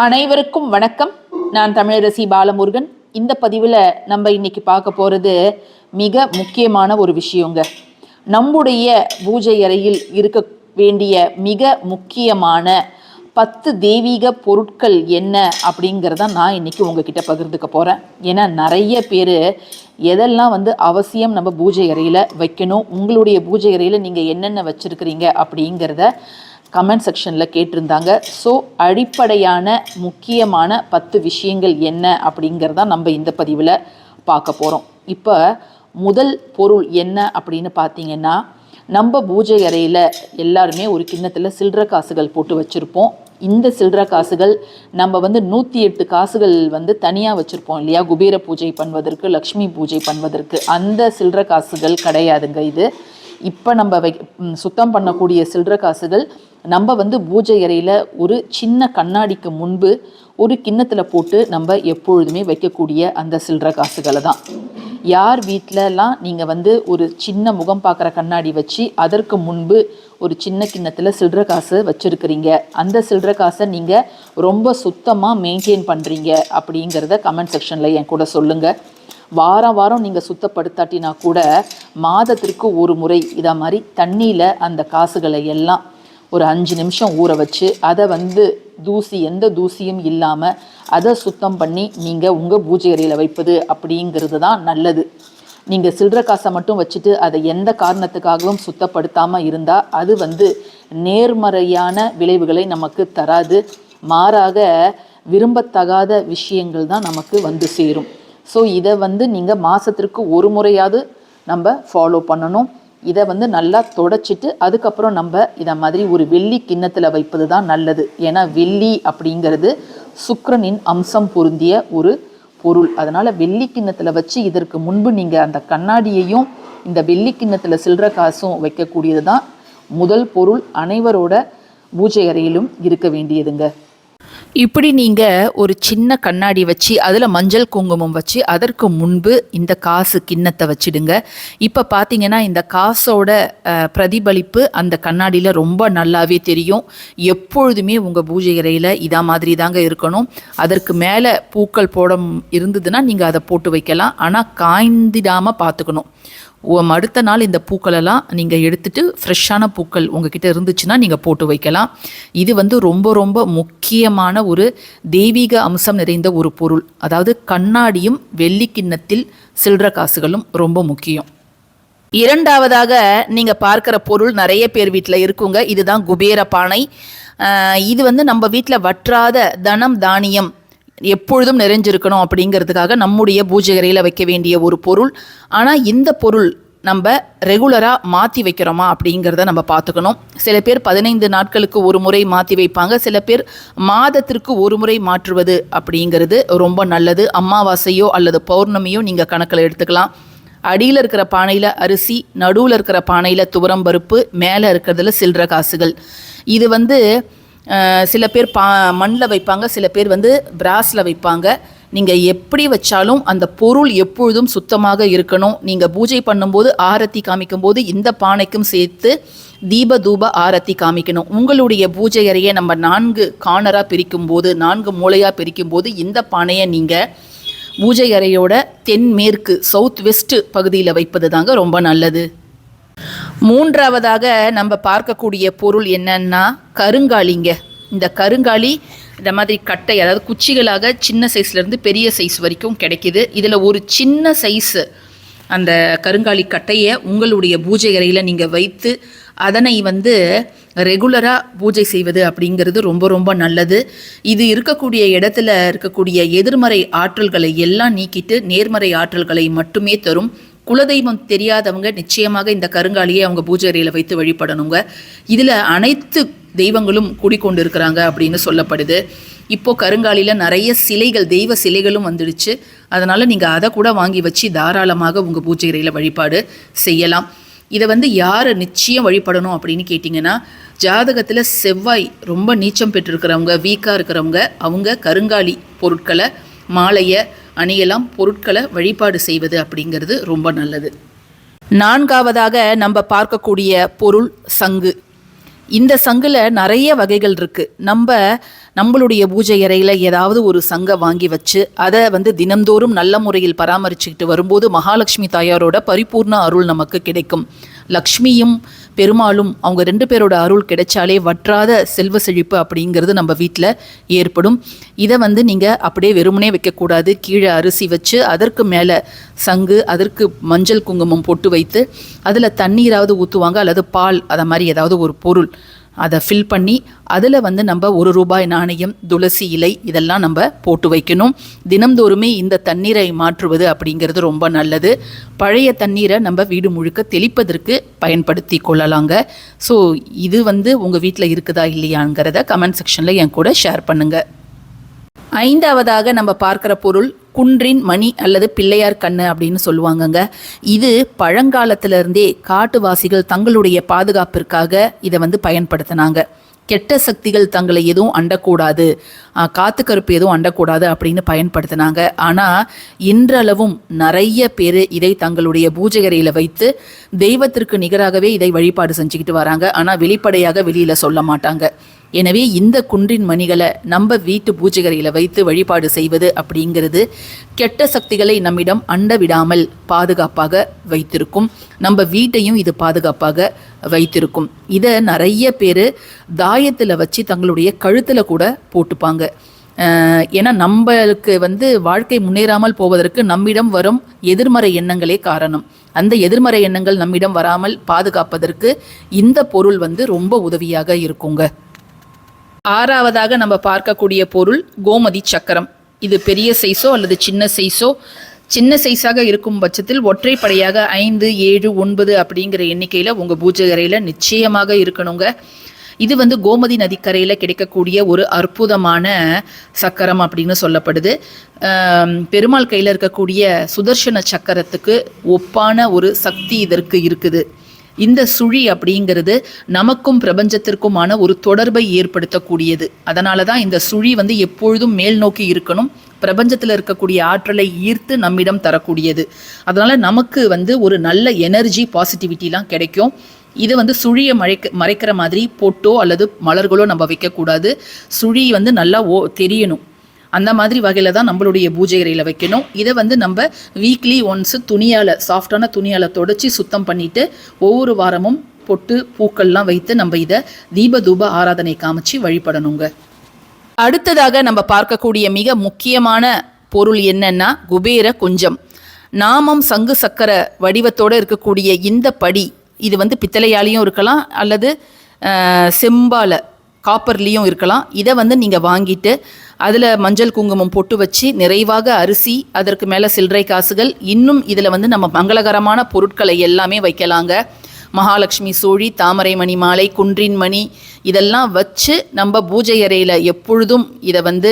அனைவருக்கும் வணக்கம். நான் தமிழரசி பாலமுருகன். இந்த பதிவில் நம்ம இன்னைக்கு பார்க்க போகிறது மிக முக்கியமான ஒரு விஷயங்க. நம்முடைய பூஜை அறையில் இருக்க வேண்டிய மிக முக்கியமான பத்து தெய்வீக பொருட்கள் என்ன அப்படிங்கிறத நான் இன்னைக்கு உங்ககிட்ட பகிர்ந்துக்க போகிறேன் ஏன்னா நிறைய பேர் எதெல்லாம் வந்து அவசியம் நம்ம பூஜை அறையில் வைக்கணும் உங்களுடைய பூஜை அறையில் நீங்கள் என்னென்ன வச்சுருக்கிறீங்க அப்படிங்கிறத கமெண்ட் செக்ஷனில் கேட்டிருந்தாங்க. ஸோ அடிப்படையான முக்கியமான பத்து விஷயங்கள் என்ன அப்படிங்கிறத நம்ம இந்த பதிவில் பார்க்க போகிறோம் இப்போ முதல் பொருள் என்ன அப்படின்னு பார்த்தீங்கன்னா நம்ம பூஜை அறையில் எல்லாருமே ஒரு கிண்ணத்தில் சில்லற காசுகள் போட்டு வச்சுருப்போம். இந்த சில்லற காசுகள் நம்ம வந்து நூற்றி எட்டு காசுகள் வந்து தனியாக வச்சுருப்போம் இல்லையா? குபேர பூஜை பண்ணுவதற்கு லக்ஷ்மி பூஜை பண்ணுவதற்கு. அந்த சில்லற காசுகள் கிடையாதுங்க இது. இப்போ நம்ம வை சுத்தம் பண்ணக்கூடிய சில்லற காசுகள் நம்ம வந்து பூஜை அறையில் ஒரு சின்ன கண்ணாடிக்கு முன்பு ஒரு கிண்ணத்தில் போட்டு நம்ம எப்பொழுதுமே வைக்கக்கூடிய அந்த சில்லற காசுகளை தான். யார் வீட்டிலலாம் நீங்கள் வந்து ஒரு சின்ன முகம் பார்க்குற கண்ணாடி வச்சு அதற்கு முன்பு ஒரு சின்ன கிண்ணத்தில் சில்லற காசு வச்சுருக்கிறீங்க. அந்த சில்லற காசை நீங்கள் ரொம்ப சுத்தமாக மெயின்டைன் பண்ணுறீங்க அப்படிங்கிறத கமெண்ட் செக்ஷனில் என் கூட சொல்லுங்கள் வாரம் வாரம் நீங்கள் சுத்தப்படுத்தாட்டினா கூட மாதத்திற்கு ஒரு முறை இதை மாதிரி தண்ணியில் அந்த காசுகளை எல்லாம் ஒரு அஞ்சு நிமிஷம் ஊற வச்சு அதை வந்து தூசி எந்த தூசியும் இல்லாமல் அதை சுத்தம் பண்ணி நீங்கள் உங்கள் பூஜை அறையில் வைப்பது அப்படிங்கிறது தான் நல்லது. நீங்கள் சில்லற காசை மட்டும் வச்சுட்டு அதை எந்த காரணத்துக்காகவும் சுத்தப்படுத்தாமல் இருந்தால் அது வந்து நேர்மறையான விளைவுகளை நமக்கு தராது. மாறாக விரும்பத்தகாத விஷயங்கள் தான் நமக்கு வந்து சேரும். ஸோ இதை வந்து நீங்கள் மாதத்திற்கு ஒரு முறையாவது நம்ம ஃபாலோ பண்ணணும். இதை வந்து நல்லா தொடச்சிட்டு அதுக்கப்புறம் நம்ம இதை மாதிரி ஒரு வெள்ளி கிண்ணத்தில் வைப்பது தான் நல்லது. ஏன்னா வெள்ளி அப்படிங்கிறது சுக்கரனின் அம்சம் பொருந்திய ஒரு பொருள். அதனால் வெள்ளி கிண்ணத்தில் வச்சு இதற்கு முன்பு நீங்கள் அந்த கண்ணாடியையும் இந்த வெள்ளி கிண்ணத்தில் சில்லற காசும் வைக்கக்கூடியது தான் முதல் பொருள். அனைவரோட பூஜை அறையிலும் இருக்க வேண்டியதுங்க. இப்படி நீங்கள் ஒரு சின்ன கண்ணாடி வச்சு அதில் மஞ்சள் குங்குமம் வச்சு அதற்கு முன்பு இந்த காசு கிண்ணத்தை வச்சிடுங்க. இப்போ பார்த்தீங்கன்னா இந்த காசோட பிரதிபலிப்பு அந்த கண்ணாடியில் ரொம்ப நல்லாவே தெரியும். எப்பொழுதுமே உங்கள் பூஜை அறையில் இதா மாதிரி தாங்க இருக்கணும். அதற்கு மேலே பூக்கள் போட இருந்ததுன்னா நீங்கள் அதை போட்டு வைக்கலாம். ஆனால் காய்ந்திடாமல் பார்த்துக்கணும் அடுத்த நாள் இந்த பூக்களெல்லாம் நீங்கள் எடுத்துகிட்டு ஃப்ரெஷ்ஷான பூக்கள் உங்ககிட்ட இருந்துச்சுன்னா நீங்கள் போட்டு வைக்கலாம். இது வந்து ரொம்ப ரொம்ப முக்கியமான ஒரு தெய்வீக அம்சம் நிறைந்த ஒரு பொருள். அதாவது கண்ணாடியும் வெள்ளி கிண்ணத்தில் சில்லற காசுகளும் ரொம்ப முக்கியம். இரண்டாவதாக நீங்கள் பார்க்குற பொருள் நிறைய பேர் வீட்டில் இருக்குங்க. இதுதான் குபேர பானை. இது வந்து நம்ம வீட்டில் வற்றாத தனம் தானியம். எப்பொழுதும் நிறைஞ்சிருக்கணும் அப்படிங்கிறதுக்காக நம்முடைய பூஜைகரையில் வைக்க வேண்டிய ஒரு பொருள். ஆனால் இந்த பொருள் நம்ம ரெகுலராக மாற்றி வைக்கிறோமா அப்படிங்கிறத நம்ம பார்த்துக்கணும். சில பேர் பதினைந்து நாட்களுக்கு ஒரு முறை மாற்றி வைப்பாங்க. சில பேர் மாதத்திற்கு ஒரு முறை மாற்றுவது அப்படிங்கிறது ரொம்ப நல்லது. அமாவாசையோ அல்லது பௌர்ணமியோ நீங்கள் கணக்கில் எடுத்துக்கலாம். அடியில் இருக்கிற பானையில் அரிசி நடுவில் இருக்கிற பானையில் துவரம் பருப்பு மேலே இருக்கிறதுல சில்லற காசுகள். இது வந்து சில பேர் பா மண்ணில் வைப்பாங்க சில பேர் வந்து பிராஸில் வைப்பாங்க. நீங்கள் எப்படி வச்சாலும் அந்த பொருள் எப்பொழுதும் சுத்தமாக இருக்கணும். நீங்கள் பூஜை பண்ணும்போது ஆரத்தி காமிக்கும்போது இந்த பானைக்கும் சேர்த்து தீப தூப ஆரத்தி காமிக்கணும். உங்களுடைய பூஜை அறையை நம்ம நான்கு கார்னராக பிரிக்கும்போது நான்கு மூலையாக பிரிக்கும்போது இந்த பானையை நீங்கள் பூஜை அறையோட தென்மேற்கு சவுத் வெஸ்ட் பகுதியில் வைப்பது தாங்க ரொம்ப நல்லது. மூன்றாவதாக நம்ம பார்க்கக்கூடிய பொருள் என்னன்னா கருங்காலிங்க. இந்த கருங்காலி இந்த மாதிரி கட்டை அதாவது குச்சிகளாக சின்ன சைஸ்லேருந்து பெரிய சைஸ் வரைக்கும் கிடைக்கிது. இதில் ஒரு சின்ன சைஸு அந்த கருங்காலி கட்டையை உங்களுடைய பூஜை அறையில் நீங்கள் வைத்து அதனை வந்து ரெகுலராக பூஜை செய்வது அப்படிங்கிறது ரொம்ப ரொம்ப நல்லது. இது இருக்கக்கூடிய இடத்துல இருக்கக்கூடிய எதிர்மறை ஆற்றல்களை எல்லாம் நீக்கிட்டு நேர்மறை ஆற்றல்களை மட்டுமே தரும். குலதெய்வம் தெரியாதவங்க நிச்சயமாக இந்த கருங்காலியை அவங்க பூஜை அறையில் வைத்து வழிபடணுங்க. இதில் அனைத்து தெய்வங்களும் கூடிக்கொண்டு இருக்கிறாங்க அப்படின்னு சொல்லப்படுது. இப்போது கருங்காலியில் நிறைய சிலைகள் தெய்வ சிலைகளும் வந்துடுச்சு. அதனால் நீங்கள் அதை கூட வாங்கி வச்சு தாராளமாக உங்கள் பூஜை அறையில் வழிபாடு செய்யலாம். இதை வந்து யார் நிச்சயம் வழிபடணும் அப்படின்னு கேட்டிங்கன்னா ஜாதகத்தில் செவ்வாய் ரொம்ப நீச்சம் பெற்றிருக்கிறவங்க வீக்காக இருக்கிறவங்க அவங்க கருங்காலி பொருட்களை மாலையை அணியலாம் பொருட்களை வழிபாடு செய்வது அப்படிங்கிறது ரொம்ப நல்லது. நான்காவதாக நம்ம பார்க்கக்கூடிய பொருள் சங்கு. இந்த சங்கில் நிறைய வகைகள் இருக்குது நம்ம நம்மளுடைய பூஜை அறையில் ஏதாவது ஒரு சங்கை வாங்கி வச்சு அதை வந்து தினந்தோறும் நல்ல முறையில் பராமரிச்சுக்கிட்டு வரும்போது மகாலட்சுமி தாயாரோட பரிபூர்ண அருள் நமக்கு கிடைக்கும். லக்ஷ்மியும் பெருமாளும் அவங்க ரெண்டு பேரோட அருள் கிடைச்சாலே வற்றாத செல்வ செழிப்பு அப்படிங்கிறது நம்ம வீட்டில் ஏற்படும். இதை வந்து நீங்கள் அப்படியே வெறுமனே வைக்கக்கூடாது. கீழே அரிசி வச்சு அதற்கு மேலே சங்கு அதற்கு மஞ்சள் குங்குமம் போட்டு வைத்து அதில் தண்ணீராவது ஊற்றுவாங்க அல்லது பால் அதை மாதிரி ஏதாவது ஒரு பொருள். அதை ஃபில் பண்ணி அதில் வந்து நம்ம ஒரு ரூபாய் நாணயம் துளசி இலை இதெல்லாம் நம்ம போட்டு வைக்கணும். தினம்தோறுமே இந்த தண்ணீரை மாற்றுவது அப்படிங்கிறது ரொம்ப நல்லது. பழைய தண்ணீரை நம்ம வீடு முழுக்க தெளிப்பதற்கு பயன்படுத்தி கொள்ளலாங்க. ஸோ இது வந்து உங்கள் வீட்டில் இருக்குதா இல்லையாங்கிறத கமெண்ட் செக்ஷனில் என் கூட ஷேர் பண்ணுங்கள் ஐந்தாவதாக நம்ம பார்க்குற பொருள் குன்றின் மணி அல்லது பிள்ளையார் கண்ணு அப்படின்னு சொல்லுவாங்கங்க. இது பழங்காலத்திலிருந்தே காட்டுவாசிகள் தங்களுடைய பாதுகாப்பிற்காக இதை வந்து பயன்படுத்தினாங்க. கெட்ட சக்திகள் தங்களை எதுவும் அண்டக்கூடாது. ஆஹ், காத்து கருப்பு எதுவும் அண்டக்கூடாது அப்படின்னு பயன்படுத்தினாங்க. ஆனால் இன்றளவும் நிறைய பேர் இதை தங்களுடைய பூஜை அறையில் வைத்து தெய்வத்திற்கு நிகராகவே இதை வழிபாடு செஞ்சுக்கிட்டு வராங்க. ஆனால் வெளிப்படையாக வெளியில் சொல்ல மாட்டாங்க. எனவே இந்த குன்றின் மணிகளை நம்ம வீட்டு பூஜைகரையில் வைத்து வழிபாடு செய்வது அப்படிங்கிறது கெட்ட சக்திகளை நம்மிடம் அண்ட விடாமல் பாதுகாப்பாக வைத்திருக்கும். நம்ம வீட்டையும் இது பாதுகாப்பாக வைத்திருக்கும். இதை நிறைய பேர் தாயத்தில் வச்சு தங்களுடைய கழுத்தில் கூட போட்டுப்பாங்க. ஏன்னா நம்மளுக்கு வந்து வாழ்க்கை முன்னேறாமல் போவதற்கு நம்மிடம் வரும் எதிர்மறை எண்ணங்களே காரணம். அந்த எதிர்மறை எண்ணங்கள் நம்மிடம் வராமல் பாதுகாப்பதற்கு இந்த பொருள் வந்து ரொம்ப உதவியாக இருக்குங்க. ஆறாவதாக நம்ம பார்க்கக்கூடிய பொருள் கோமதி சக்கரம். இது பெரிய சைஸோ அல்லது சின்ன சைஸோ? சின்ன சைஸாக இருக்கும் பட்சத்தில் ஒற்றைப்படையாக ஐந்து ஏழு ஒன்பது அப்படிங்கிற எண்ணிக்கையில் உங்கள் பூஜை அறையில் நிச்சயமாக இருக்கணுங்க. இது வந்து கோமதி நதிக்கரையில் கிடைக்கக்கூடிய ஒரு அற்புதமான சக்கரம் அப்படின்னு சொல்லப்படுது. பெருமாள் கையில் இருக்கக்கூடிய சுதர்சன சக்கரத்துக்கு ஒப்பான ஒரு சக்தி இதற்கு இருக்குது. இந்த சுழி அப்படிங்கிறது நமக்கும் பிரபஞ்சத்திற்குமான ஒரு தொடர்பை ஏற்படுத்தக்கூடியது. அதனால தான் இந்த சுழி வந்து எப்பொழுதும் மேல் நோக்கி இருக்கணும். பிரபஞ்சத்தில் இருக்கக்கூடிய ஆற்றலை ஈர்த்து நம்மிடம் தரக்கூடியது. அதனால நமக்கு வந்து ஒரு நல்ல எனர்ஜி பாசிட்டிவிட்டிலாம் கிடைக்கும். இது வந்து சுழியை மறைக்க மறைக்கிற மாதிரி பொட்டோ அல்லது மலர்களோ நம்ம வைக்கக்கூடாது. சுழி வந்து நல்லா ஓ தெரியணும். அந்த மாதிரி வகையில் தான் நம்மளுடைய பூஜை அறையில் வைக்கணும். இதை வந்து நம்ம வீக்லி ஒன்ஸ் துணியால் சாஃப்டான துணியால் தொடச்சி சுத்தம் பண்ணிவிட்டு ஒவ்வொரு வாரமும் பொட்டு பூக்கள்லாம் வைத்து நம்ம இதை தீப தூப ஆராதனை காமிச்சு வழிபடணுங்க. அடுத்ததாக நம்ம பார்க்கக்கூடிய மிக முக்கியமான பொருள் என்னன்னா குபேர குஞ்சம். நாமம் சங்கு சக்கர வடிவத்தோட இருக்கக்கூடிய இந்த படி இது வந்து பித்தளையாலையும் இருக்கலாம் அல்லது செம்பால காப்பர்லேயும் இருக்கலாம். இதை வந்து நீங்கள் வாங்கிட்டு அதில் மஞ்சள் குங்குமம் பொட்டு வச்சு நிறைவாக அரிசி அதற்கு மேலே சில்லறை காசுகள் இன்னும் இதில் வந்து நம்ம மங்களகரமான பொருட்களை எல்லாமே வைக்கலாங்க. மகாலட்சுமி சூழி தாமரை மணி மாலை குன்றின் மணி இதெல்லாம் வச்சு நம்ம பூஜை அறையில் எப்பொழுதும் இதை வந்து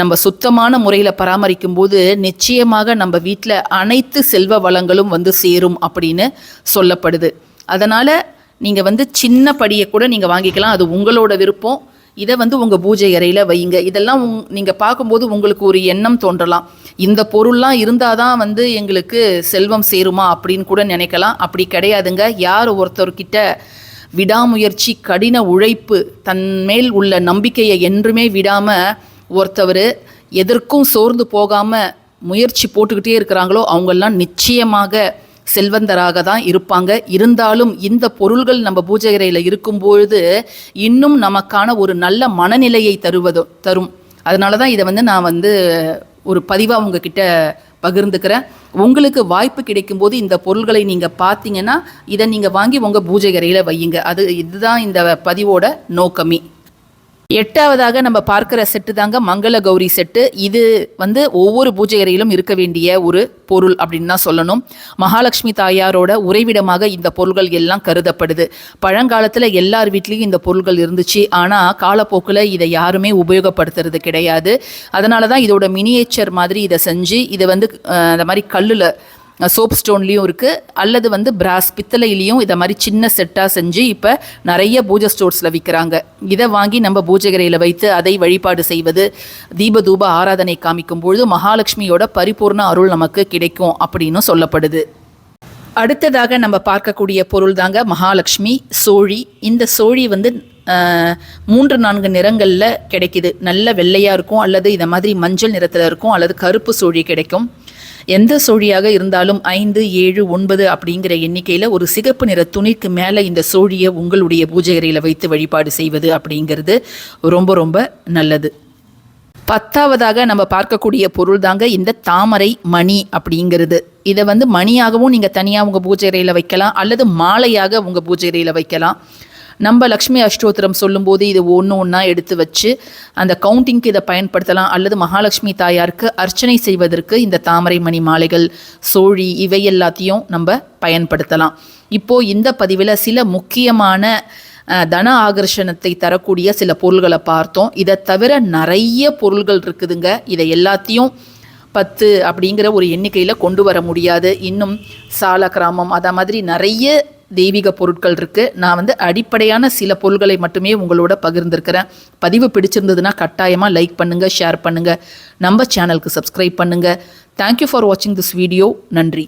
நம்ம சுத்தமான முறையில் பராமரிக்கும் போது நிச்சயமாக நம்ம வீட்டில் அனைத்து செல்வ வளங்களும் வந்து சேரும் அப்படின்னு சொல்லப்படுது. அதனால் நீங்கள் வந்து சின்ன படியை கூட நீங்கள் வாங்கிக்கலாம். அது உங்களோட விருப்பம். இதை வந்து உங்கள் பூஜை அறையில் வைங்க இதெல்லாம் உங் நீங்கள் பார்க்கும்போது உங்களுக்கு ஒரு எண்ணம் தோன்றலாம். இந்த பொருள்லாம் இருந்தால் தான் வந்து எங்களுக்கு செல்வம் சேருமா அப்படின்னு கூட நினைக்கலாம். அப்படி கிடையாதுங்க. யார் ஒருத்தர்கிட்ட விடாமுயற்சி கடின உழைப்பு தன் மேல் உள்ள நம்பிக்கையை என்றுமே விடாமல் ஒருத்தவர் எதற்கும் சோர்ந்து போகாமல் முயற்சி போட்டுக்கிட்டே இருக்கிறாங்களோ அவங்கெல்லாம் நிச்சயமாக செல்வந்தராக தான் இருப்பாங்க. இருந்தாலும் இந்த பொருள்கள் நம்ம பூஜை அறையில் இருக்கும்பொழுது இன்னும் நமக்கான ஒரு நல்ல மனநிலையை தருவது தரும். அதனால தான் இதை வந்து நான் வந்து ஒரு பதிவாக உங்ககிட்ட பகிர்ந்துக்கிறேன். உங்களுக்கு வாய்ப்பு கிடைக்கும்போது இந்த பொருள்களை நீங்கள் பார்த்தீங்கன்னா இதை நீங்கள் வாங்கி உங்கள் பூஜை அறையில் வையுங்க. அது இதுதான் இந்த பதிவோட நோக்கமே. எட்டாவதாக நம்ம பார்க்குற செட்டு தாங்க மங்கள கௌரி செட்டு இது வந்து ஒவ்வொரு பூஜை அறையிலும் இருக்க வேண்டிய ஒரு பொருள் அப்படின்னு தான் சொல்லணும். மகாலட்சுமி தாயாரோட உறைவிடமாக இந்த பொருள்கள் எல்லாம் கருதப்படுது. பழங்காலத்தில் எல்லார் வீட்லேயும் இந்த பொருள்கள் இருந்துச்சு. ஆனால் காலப்போக்கில் இதை யாருமே உபயோகப்படுத்துறது கிடையாது. அதனால தான் இதோட மினியேச்சர் மாதிரி இதை செஞ்சு இதை வந்து அந்த மாதிரி கல்லில் சோப் ஸ்டோன்லேயும் இருக்குது அல்லது வந்து பிராஸ் பித்தளையிலையும் இதை மாதிரி சின்ன செட்டாக செஞ்சு இப்போ நிறைய பூஜை ஸ்டோர்ஸில் விற்கிறாங்க இதை வாங்கி நம்ம பூஜைகரையில் வைத்து அதை வழிபாடு செய்வது தீப தூப ஆராதனை காமிக்கும் பொழுது மகாலட்சுமியோட பரிபூர்ண அருள் நமக்கு கிடைக்கும் அப்படின்னு சொல்லப்படுது. அடுத்ததாக நம்ம பார்க்கக்கூடிய பொருள் தாங்க மகாலட்சுமி சோழி. இந்த சோழி வந்து மூன்று நான்கு நிறங்களில் கிடைக்குது. நல்ல வெள்ளையாக இருக்கும் அல்லது இதை மாதிரி மஞ்சள் நிறத்தில் இருக்கும் அல்லது கருப்பு சோழி கிடைக்கும். எந்த சோழியாக இருந்தாலும் ஐந்து ஏழு ஒன்பது அப்படிங்கிற எண்ணிக்கையில் ஒரு சிகப்பு நிற துணிக்கு மேலே இந்த சோழியை உங்களுடைய பூஜை அறையில் வைத்து வழிபாடு செய்வது அப்படிங்கிறது ரொம்ப ரொம்ப நல்லது. பத்தாவதாக நம்ம பார்க்கக்கூடிய பொருள் தாங்க இந்த தாமரை மணி அப்படிங்கிறது. இதை வந்து மணியாகவும் நீங்கள் தனியாக உங்கள் பூஜை அறையில் வைக்கலாம் அல்லது மாலையாக உங்கள் பூஜை அறையில் வைக்கலாம். நம்ம லக்ஷ்மி அஷ்டோத்திரம் சொல்லும்போது இது ஒன்று ஒன்றா எடுத்து வச்சு அந்த கவுண்டிங்க்கு இதை பயன்படுத்தலாம் அல்லது மகாலட்சுமி தாயாருக்கு அர்ச்சனை செய்வதற்கு இந்த தாமரை மணி மாலைகள் சோழி இவை எல்லாத்தையும் நம்ம பயன்படுத்தலாம். இப்போது இந்த பதிவில் சில முக்கியமான தன ஆகர்ஷணத்தை தரக்கூடிய சில பொருள்களை பார்த்தோம். இதை தவிர நிறைய பொருள்கள் இருக்குதுங்க. இதை எல்லாத்தையும் பத்து அப்படிங்கிற ஒரு எண்ணிக்கையில் கொண்டு வர முடியாது. இன்னும் சால கிராமம் அதை மாதிரி நிறைய தெய்வீக பொருட்கள் இருக்குது நான் வந்து அடிப்படையான சில பொருள்களை மட்டுமே உங்களோட பகிர்ந்திருக்கிறேன். பதிவு பிடிச்சிருந்ததுன்னா கட்டாயமாக லைக் பண்ணுங்கள் ஷேர் பண்ணுங்கள் நம்ம சேனலுக்கு சப்ஸ்கிரைப் பண்ணுங்கள் தேங்க்யூ ஃபார் வாட்சிங் திஸ் வீடியோ நன்றி.